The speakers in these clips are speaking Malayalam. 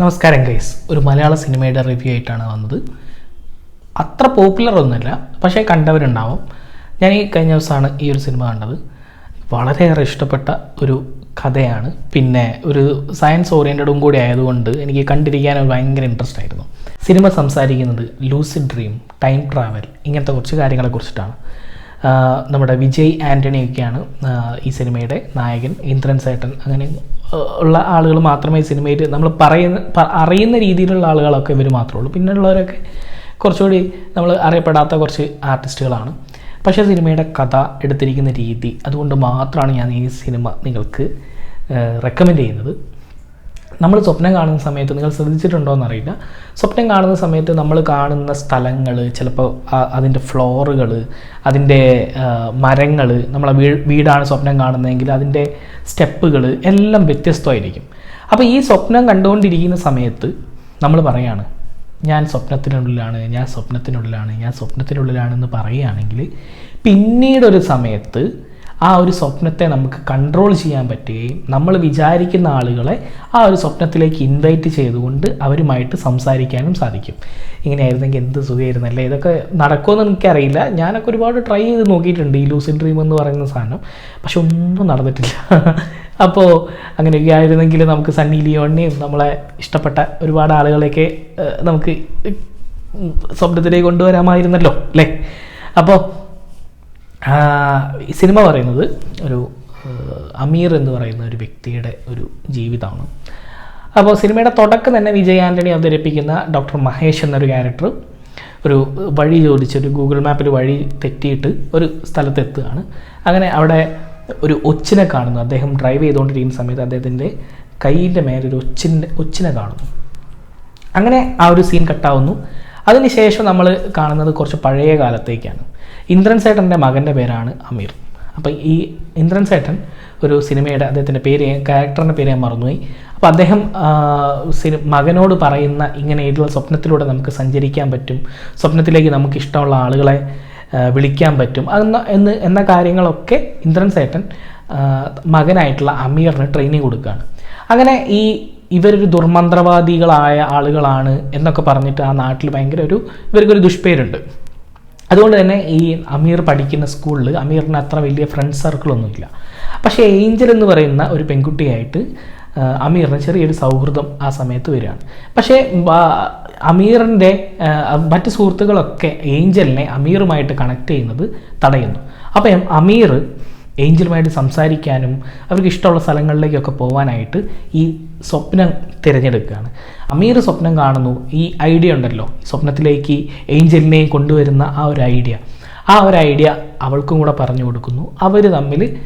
നമസ്കാരം ഗൈസ് ഒരു മലയാള സിനിമയുടെ റിവ്യൂ ആയിട്ടാണ് വന്നത്. അത്ര പോപ്പുലർ ഒന്നുമില്ല പക്ഷേ കണ്ടവരുണ്ടാവും. ഞാൻ ഈ കഴിഞ്ഞ ദിവസമാണ് ഈ ഒരു സിനിമ കണ്ടത്. വളരെയേറെ ഇഷ്ടപ്പെട്ട ഒരു കഥയാണ്. പിന്നെ ഒരു സയൻസ് ഓറിയന്റഡും കൂടി ആയതുകൊണ്ട് എനിക്ക് കണ്ടിരിക്കാൻ ഭയങ്കര ഇൻട്രസ്റ്റ് ആയിരുന്നു. സിനിമ സംസാരിക്കുന്നത് ലൂസിഡ് ഡ്രീം ടൈം ട്രാവൽ ഇങ്ങനത്തെ കുറച്ച് കാര്യങ്ങളെ കുറിച്ചിട്ടാണ്. നമ്മുടെ വിജയ് ആന്റണിയൊക്കെയാണ് ഈ സിനിമയുടെ നായകൻ ഇന്ദ്രൻ സേട്ടൻ അങ്ങനെ ഉള്ള ആളുകൾ മാത്രമേ സിനിമയിൽ നമ്മൾ പറയുന്ന അറിയുന്ന രീതിയിലുള്ള ആളുകളൊക്കെ ഇവർ മാത്രമേ ഉള്ളൂ. പിന്നെ ഉള്ളവരൊക്കെ കുറച്ചുകൂടി നമ്മൾ അറിയപ്പെടാത്ത കുറച്ച് ആർട്ടിസ്റ്റുകളാണ് പക്ഷേ സിനിമയുടെ കഥ എടുത്തിരിക്കുന്ന രീതി അതുകൊണ്ട് മാത്രമാണ് ഞാൻ ഈ സിനിമ നിങ്ങൾക്ക് റെക്കമെൻഡ് ചെയ്യുന്നത്. നമ്മൾ സ്വപ്നം കാണുന്ന സമയത്ത് നിങ്ങൾ ശ്രദ്ധിച്ചിട്ടുണ്ടോ എന്നറിയില്ല സ്വപ്നം കാണുന്ന സമയത്ത് നമ്മൾ കാണുന്ന സ്ഥലങ്ങൾ ചിലപ്പോൾ അതിന്റെ ഫ്ലോറുകൾ അതിന്റെ മരങ്ങൾ നമ്മളെ വീ വീടാണ് സ്വപ്നം കാണുന്നതെങ്കിൽ അതിന്റെ സ്റ്റെപ്പുകൾ എല്ലാം വ്യത്യസ്തമായിരിക്കും. അപ്പോൾ ഈ സ്വപ്നം കണ്ടുകൊണ്ടിരിക്കുന്ന സമയത്ത് നമ്മൾ പറയാണ് ഞാൻ സ്വപ്നത്തിനുള്ളിലാണ് ഞാൻ സ്വപ്നത്തിനുള്ളിലാണ് ഞാൻ സ്വപ്നത്തിനുള്ളിലാണെന്ന് പറയുകയാണെങ്കിൽ പിന്നീടൊരു സമയത്ത് ആ ഒരു സ്വപ്നത്തെ നമുക്ക് കൺട്രോൾ ചെയ്യാൻ പറ്റുകയും നമ്മൾ വിചാരിക്കുന്ന ആളുകളെ ആ ഒരു സ്വപ്നത്തിലേക്ക് ഇൻവൈറ്റ് ചെയ്തുകൊണ്ട് അവരുമായിട്ട് സംസാരിക്കാനും സാധിക്കും. ഇങ്ങനെയായിരുന്നെങ്കിൽ എന്ത് സുഖമായിരുന്നല്ലേ? ഇതൊക്കെ നടക്കുമെന്ന് എനിക്കറിയില്ല. ഞാനൊക്കെ ഒരുപാട് ട്രൈ ചെയ്ത് നോക്കിയിട്ടുണ്ട് ഈ ലൂസിൻ ഡ്രീം എന്ന് പറയുന്ന സാധനം. പക്ഷെ ഒന്നും നടന്നിട്ടില്ല. അപ്പോൾ അങ്ങനെയൊക്കെ ആയിരുന്നെങ്കിൽ നമുക്ക് സണ്ണി ലിയോണിനെയും നമ്മളെ ഇഷ്ടപ്പെട്ട ഒരുപാട് ആളുകളെയൊക്കെ നമുക്ക് സ്വപ്നത്തിലേക്ക് കൊണ്ടുവരാമായിരുന്നല്ലോ അല്ലേ? അപ്പോൾ സിനിമ പറയുന്നത് ഒരു അമീർ എന്ന് പറയുന്ന ഒരു വ്യക്തിയുടെ ഒരു ജീവിതമാണ്. അപ്പോൾ സിനിമയുടെ തുടക്കം തന്നെ വിജയ് ആന്റണി അവതരിപ്പിക്കുന്ന ഡോക്ടർ മഹേഷ് എന്നൊരു ക്യാരക്ടർ ഒരു വഴി ചോദിച്ച് ഒരു ഗൂഗിൾ മാപ്പിൽ വഴി തെറ്റിയിട്ട് ഒരു സ്ഥലത്തെത്തുകയാണ്. അങ്ങനെ അവിടെ ഒരു ഒച്ചിനെ കാണുന്നു. അദ്ദേഹം ഡ്രൈവ് ചെയ്തുകൊണ്ടിരിക്കുന്ന സമയത്ത് അദ്ദേഹത്തിന്റെ കയ്യിന്റെ മേലെ ഒരു ഒച്ചിന്റെ ഒച്ചിനെ കാണുന്നു. അങ്ങനെ ആ ഒരു സീൻ കട്ടാവുന്നു. അതിനുശേഷം നമ്മൾ കാണുന്നത് കുറച്ച് പഴയ കാലത്തേക്കാണ്. ഇന്ദ്രൻ സേട്ടന്റെ മകന്റെ പേരാണ് അമീർ. അപ്പോൾ ഈ ഇന്ദ്രൻ സേട്ടൻ ഒരു സിനിമയുടെ അദ്ദേഹത്തിന്റെ പേര് ക്യാരക്ടറിന്റെ പേര് ഞാൻ മറന്നുപോയി. അപ്പോൾ അദ്ദേഹം സിനി മകനോട് പറയുന്ന ഇങ്ങനെ ഇങ്ങനെയുള്ള സ്വപ്നത്തിലൂടെ നമുക്ക് സഞ്ചരിക്കാൻ പറ്റും. സ്വപ്നത്തിലേക്ക് നമുക്ക് ഇഷ്ടമുള്ള ആളുകളെ വിളിക്കാൻ പറ്റും. അതെന്ന എന്ന് എന്ന കാര്യങ്ങളൊക്കെ ഇന്ദ്രൻ സേട്ടൻ മകനായിട്ടുള്ള അമീറിന് ട്രെയിനിങ് കൊടുക്കുകയാണ്. അങ്ങനെ ഈ ഇവരൊരു ദുർമന്ത്രവാദികളായ ആളുകളാണ് എന്നൊക്കെ പറഞ്ഞിട്ട് ആ നാട്ടിൽ ഭയങ്കര ഒരു ഇവർക്കൊരു ദുഷ്പേരുണ്ട്. അതുകൊണ്ട് തന്നെ ഈ അമീർ പഠിക്കുന്ന സ്കൂളിൽ അമീറിന് അത്ര വലിയ ഫ്രണ്ട് സർക്കിളൊന്നുമില്ല പക്ഷേ ഏഞ്ചൽ എന്ന് പറയുന്ന ഒരു പെൺകുട്ടിയായിട്ട് അമീറിന് ചെറിയൊരു സൗഹൃദം ആ സമയത്ത് വരികയാണ്. പക്ഷേ അമീറിന്റെ മറ്റ് സുഹൃത്തുക്കളൊക്കെ ഏഞ്ചലിനെ അമീറുമായിട്ട് കണക്ട് ചെയ്യുന്നത് തടയുന്നു. അപ്പം അമീർ ഏഞ്ചലുമായിട്ട് സംസാരിക്കാനും അവർക്ക് ഇഷ്ടമുള്ള സ്ഥലങ്ങളിലേക്കൊക്കെ പോകാനായിട്ട് ഈ സ്വപ്നം തിരഞ്ഞെടുക്കുകയാണ്. അമീർ സ്വപ്നം കാണുന്നു. ഈ ഐഡിയ ഉണ്ടല്ലോ. സ്വപ്നത്തിലേക്ക് ഏഞ്ചലിനെയും കൊണ്ടുവരുന്ന ആ ഒരു ഐഡിയ. ആ ഒരു ഐഡിയ അവൾക്കും കൂടെ പറഞ്ഞു കൊടുക്കുന്നു. അവർ തമ്മിൽ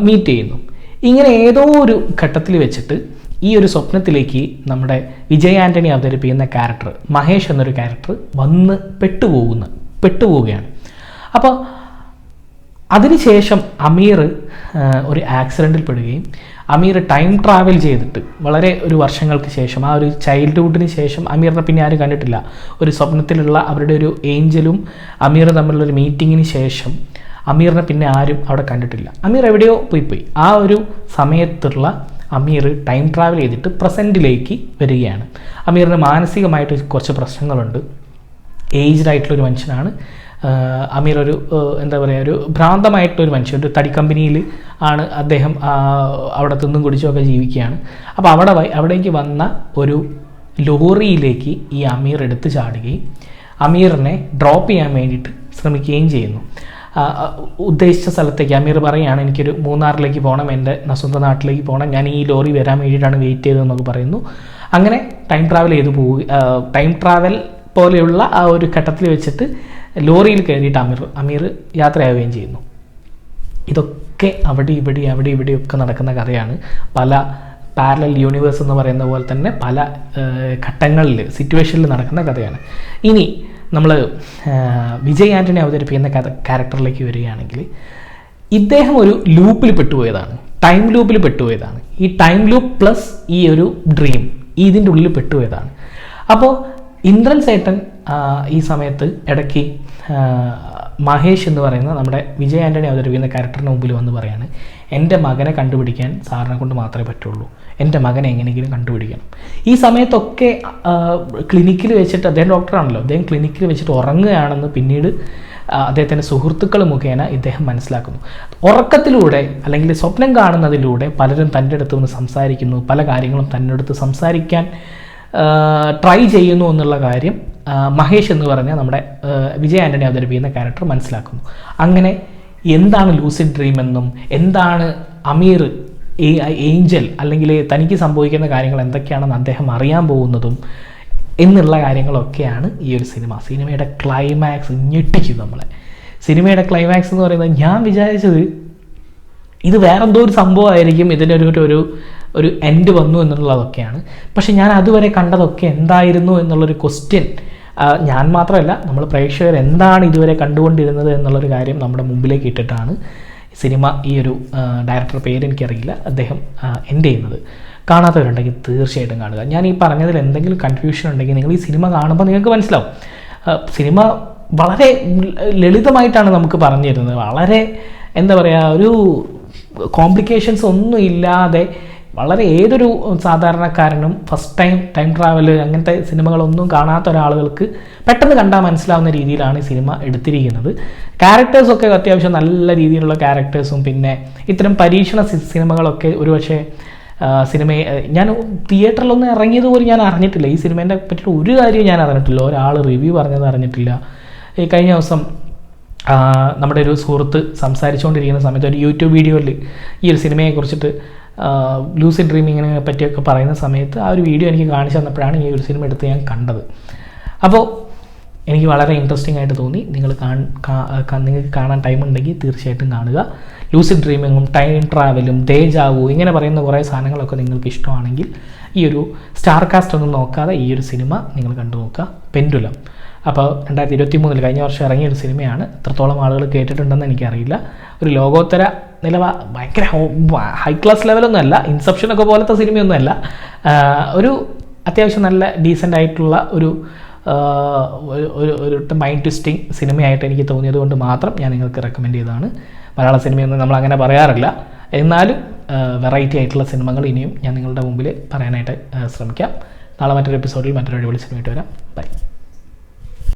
മീറ്റ് ചെയ്യുന്നു. ഇങ്ങനെ ഏതോ ഒരു ഘട്ടത്തിൽ വെച്ചിട്ട് ഈ ഒരു സ്വപ്നത്തിലേക്ക് നമ്മുടെ വിജയ് ആന്റണി അവതരിപ്പിക്കുന്ന ക്യാരക്ടർ മഹേഷ് എന്നൊരു ക്യാരക്ടർ വന്ന് പെട്ടുപോകുന്ന. പെട്ടുപോവുകയാണ്. അപ്പോൾ അതിനുശേഷം അമീർ ഒരു ആക്സിഡന്റിൽ പെടുകയും അമീർ ടൈം ട്രാവൽ ചെയ്തിട്ട് വളരെ ഒരു വർഷങ്ങൾക്ക് ശേഷം ആ ഒരു ചൈൽഡ്ഹുഡിന് ശേഷം അമീറിനെ പിന്നെ ആരും കണ്ടിട്ടില്ല. ഒരു സ്വപ്നത്തിലുള്ള അവരുടെ ഒരു ഏഞ്ചലും അമീർ തമ്മിലുള്ള ഒരു മീറ്റിങ്ങിന് ശേഷം അമീറിനെ പിന്നെ ആരും അവിടെ കണ്ടിട്ടില്ല. അമീർ എവിടെയോ പോയി പോയി. ആ ഒരു സമയത്തുള്ള അമീർ ടൈം ട്രാവൽ ചെയ്തിട്ട് പ്രസന്റിലേക്ക് വരികയാണ്. അമീറിന് മാനസികമായിട്ട് കുറച്ച് പ്രശ്നങ്ങളുണ്ട്. ഏജ്ഡ് ആയിട്ടുള്ള ഒരു മനുഷ്യനാണ്. അമീർ ഒരു എന്താ പറയുക ഒരു ഭ്രാന്തമായിട്ടൊരു മനുഷ്യൻ ഒരു തടി കമ്പനിയിൽ ആണ് അദ്ദേഹം അവിടെ തിന്നും കുടിച്ചുമൊക്കെ ജീവിക്കുകയാണ്. അപ്പോൾ അവിടെ അവിടേക്ക് വന്ന ഒരു ലോറിയിലേക്ക് ഈ അമീർ എടുത്ത് ചാടുകയും അമീറിനെ ഡ്രോപ്പ് ചെയ്യാൻ വേണ്ടിയിട്ട് ശ്രമിക്കുകയും ചെയ്യുന്നു. ഉദ്ദേശിച്ച സ്ഥലത്തേക്ക് അമീർ പറയുകയാണ് എനിക്കൊരു മൂന്നാറിലേക്ക് പോകണം എന്റെ സ്വന്തം നാട്ടിലേക്ക് പോകണം ഞാൻ ഈ ലോറി വരാൻ വേണ്ടിയിട്ടാണ് വെയിറ്റ് ചെയ്തതെന്നൊക്കെ പറയുന്നു. അങ്ങനെ ടൈം ട്രാവൽ ചെയ്തു പോവുക ടൈം ട്രാവൽ പോലെയുള്ള ആ ഒരു ഘട്ടത്തിൽ വെച്ചിട്ട് ലോറിയിൽ കയറിയിട്ട് അമീർ അമീർ യാത്രയാവുകയും ചെയ്യുന്നു. ഇതൊക്കെ അവിടെ ഇവിടെ അവിടെ ഇവിടെയൊക്കെ നടക്കുന്ന കഥയാണ്. പല പാരലൽ യൂണിവേഴ്സ് എന്ന് പറയുന്ന പോലെ തന്നെ പല ഘട്ടങ്ങളിൽ സിറ്റുവേഷനിൽ നടക്കുന്ന കഥയാണ്. ഇനി നമ്മൾ വിജയ് ആന്റണി അവതരിപ്പിക്കുന്ന കഥ ക്യാരക്ടറിലേക്ക് വരികയാണെങ്കിൽ ഇദ്ദേഹം ഒരു ലൂപ്പിൽ പെട്ടുപോയതാണ്. ടൈം ലൂപ്പിൽ പെട്ടുപോയതാണ്. ഈ ടൈം ലൂപ്പ് പ്ലസ് ഈ ഒരു ഡ്രീം ഇതിന്റെ ഉള്ളിൽ പെട്ടുപോയതാണ്. അപ്പോൾ ഇന്ദ്രൻ സേട്ടൻ ഈ സമയത്ത് ഇടയ്ക്ക് മഹേഷ് എന്ന് പറയുന്ന നമ്മുടെ വിജയ് ആന്റണി അവതരിപ്പിക്കുന്ന ക്യാരക്ടറിന് മുമ്പിൽ വന്ന് പറയാണ് എന്റെ മകനെ കണ്ടുപിടിക്കാൻ സാറിനെ കൊണ്ട് മാത്രമേ പറ്റുള്ളൂ. എന്റെ മകനെ എങ്ങനെയെങ്കിലും കണ്ടുപിടിക്കണം. ഈ സമയത്തൊക്കെ ക്ലിനിക്കിൽ വെച്ചിട്ട് അദ്ദേഹം ഡോക്ടറാണല്ലോ അദ്ദേഹം ക്ലിനിക്കിൽ വെച്ചിട്ട് ഉറങ്ങുകയാണെന്ന് പിന്നീട് അദ്ദേഹത്തിന്റെ സുഹൃത്തുക്കൾ മുഖേന ഇദ്ദേഹം മനസ്സിലാക്കുന്നു. ഉറക്കത്തിലൂടെ അല്ലെങ്കിൽ സ്വപ്നം കാണുന്നതിലൂടെ പലരും തന്റെ അടുത്ത് നിന്ന് സംസാരിക്കുന്നു. പല കാര്യങ്ങളും തന്റെ അടുത്ത് സംസാരിക്കാൻ ട്രൈ ചെയ്യുന്നു എന്നുള്ള കാര്യം മഹേഷ് എന്ന് പറഞ്ഞ നമ്മുടെ വിജയ ആന്റണി അവതരിപ്പിക്കുന്ന ക്യാരക്ടർ മനസ്സിലാക്കുന്നു. അങ്ങനെ എന്താണ് ലൂസിഡ് ഡ്രീം എന്നും എന്താണ് അമീർ ഏഞ്ചൽ അല്ലെങ്കിൽ തനിക്ക് സംഭവിക്കുന്ന കാര്യങ്ങൾ എന്തൊക്കെയാണെന്ന് അദ്ദേഹം അറിയാൻ പോകുന്നതും എന്നുള്ള കാര്യങ്ങളൊക്കെയാണ് ഈ ഒരു സിനിമ. സിനിമയുടെ ക്ലൈമാക്സ് ഞെട്ടിക്കും നമ്മളെ. സിനിമയുടെ ക്ലൈമാക്സ് എന്ന് പറയുന്നത് ഞാൻ വിചാരിച്ചത് ഇത് വേറെന്തോ ഒരു സംഭവമായിരിക്കും. ഇതിന്റെ ഒരു ഒരു- ഒരു എൻഡ് വന്നു എന്നുള്ളതൊക്കെയാണ്. പക്ഷേ ഞാൻ അതുവരെ കണ്ടതൊക്കെ എന്തായിരുന്നു എന്നുള്ളൊരു ക്വസ്റ്റ്യൻ ഞാൻ മാത്രമല്ല നമ്മൾ പ്രേക്ഷകർ എന്താണ് ഇതുവരെ കണ്ടുകൊണ്ടിരുന്നത് എന്നുള്ളൊരു കാര്യം നമ്മുടെ മുമ്പിലേക്ക് ഇട്ടിട്ടാണ് സിനിമ ഈ ഒരു ഡയറക്ടർ പേര് എനിക്കറിയില്ല അദ്ദേഹം എൻഡ് ചെയ്യുന്നത്. കാണാത്തവരുണ്ടെങ്കിൽ തീർച്ചയായിട്ടും കാണുക. ഞാൻ ഈ പറഞ്ഞതിൽ എന്തെങ്കിലും കൺഫ്യൂഷൻ ഉണ്ടെങ്കിൽ നിങ്ങൾ ഈ സിനിമ കാണുമ്പോൾ നിങ്ങൾക്ക് മനസ്സിലാവും. സിനിമ വളരെ ലളിതമായിട്ടാണ് നമുക്ക് പറഞ്ഞു തരുന്നത് വളരെ എന്താ പറയുക ഒരു കോംപ്ലിക്കേഷൻസ് ഒന്നും ഇല്ലാതെ വളരെ ഏതൊരു സാധാരണക്കാരനും ഫസ്റ്റ് ടൈം ടൈം ട്രാവൽ അങ്ങനത്തെ സിനിമകളൊന്നും കാണാത്ത ഒരാളുകൾക്ക് പെട്ടെന്ന് കണ്ടാൽ മനസ്സിലാവുന്ന രീതിയിലാണ് ഈ സിനിമ എടുത്തിരിക്കുന്നത്. ക്യാരക്ടേഴ്സൊക്കെ അത്യാവശ്യം നല്ല രീതിയിലുള്ള ക്യാരക്ടേഴ്സും പിന്നെ ഇത്തരം പരീക്ഷണ സിനിമകളൊക്കെ ഒരുപക്ഷെ സിനിമ ഞാൻ തിയേറ്ററിലൊന്നും ഇറങ്ങിയത് പോലും ഞാൻ അറിഞ്ഞിട്ടില്ല. ഈ സിനിമേന്റെ പറ്റിയിട്ട് ഒരു കാര്യവും ഞാൻ അറിഞ്ഞിട്ടില്ല. ഒരാൾ റിവ്യൂ പറഞ്ഞത് അറിഞ്ഞിട്ടില്ല. ഈ കഴിഞ്ഞ ദിവസം നമ്മുടെ ഒരു സുഹൃത്ത് സംസാരിച്ചുകൊണ്ടിരിക്കുന്ന സമയത്ത് ഒരു യൂട്യൂബ് വീഡിയോയിൽ ഈ ഒരു സിനിമയെ കുറിച്ചിട്ട് ലൂസി ഡ്രീമിങ്ങിനെ പറ്റിയൊക്കെ പറയുന്ന സമയത്ത് ആ ഒരു വീഡിയോ എനിക്ക് കാണിച്ചു തന്നപ്പോഴാണ് ഈ ഒരു സിനിമ എടുത്ത് ഞാൻ കണ്ടത്. അപ്പോൾ എനിക്ക് വളരെ ഇൻട്രസ്റ്റിംഗ് ആയിട്ട് തോന്നി. നിങ്ങൾ നിങ്ങൾക്ക് കാണാൻ ടൈം ഉണ്ടെങ്കിൽ തീർച്ചയായിട്ടും കാണുക. ലൂസിഡ് ഡ്രീമിങ്ങും ടൈം ട്രാവലും തേജാവു ഇങ്ങനെ പറയുന്ന കുറേ സാധനങ്ങളൊക്കെ നിങ്ങൾക്ക് ഇഷ്ടമാണെങ്കിൽ ഈ ഒരു സ്റ്റാർ കാസ്റ്റ് ഒന്നും നോക്കാതെ ഈ ഒരു സിനിമ നിങ്ങൾ കണ്ടു നോക്കുക പെൻഡുലം അപ്പോൾ രണ്ടായിരത്തി ഇരുപത്തി മൂന്നിൽ കഴിഞ്ഞ വർഷം ഇറങ്ങിയ ഒരു സിനിമയാണ്. എത്രത്തോളം ആളുകൾ കേട്ടിട്ടുണ്ടെന്ന് എനിക്കറിയില്ല. ഒരു ലോകോത്തര നിലവ ഭയങ്കര ഹൈ ക്ലാസ് ലെവലൊന്നും അല്ല. ഇൻസെപ്ഷനൊക്കെ പോലത്തെ സിനിമയൊന്നുമല്ല ഒരു അത്യാവശ്യം നല്ല ഡീസന്റ് ആയിട്ടുള്ള ഒരു ഒരു- ഒരു മൈൻഡ് ട്വിസ്റ്റിംഗ് സിനിമയായിട്ട് എനിക്ക് തോന്നിയത് കൊണ്ട് മാത്രം ഞാൻ നിങ്ങൾക്ക് റെക്കമെൻഡ് ചെയ്തതാണ്. മലയാള സിനിമയൊന്നും നമ്മൾ അങ്ങനെ പറയാറില്ല. എന്നാലും വെറൈറ്റി ആയിട്ടുള്ള സിനിമകൾ ഇനിയും ഞാൻ നിങ്ങളുടെ മുമ്പിൽ പറയാനായിട്ട് ശ്രമിക്കാം. നാളെ മറ്റൊരു എപ്പിസോഡിൽ മറ്റൊരു അടിപൊളി സിനിമയായിട്ട് വരാം. ബൈ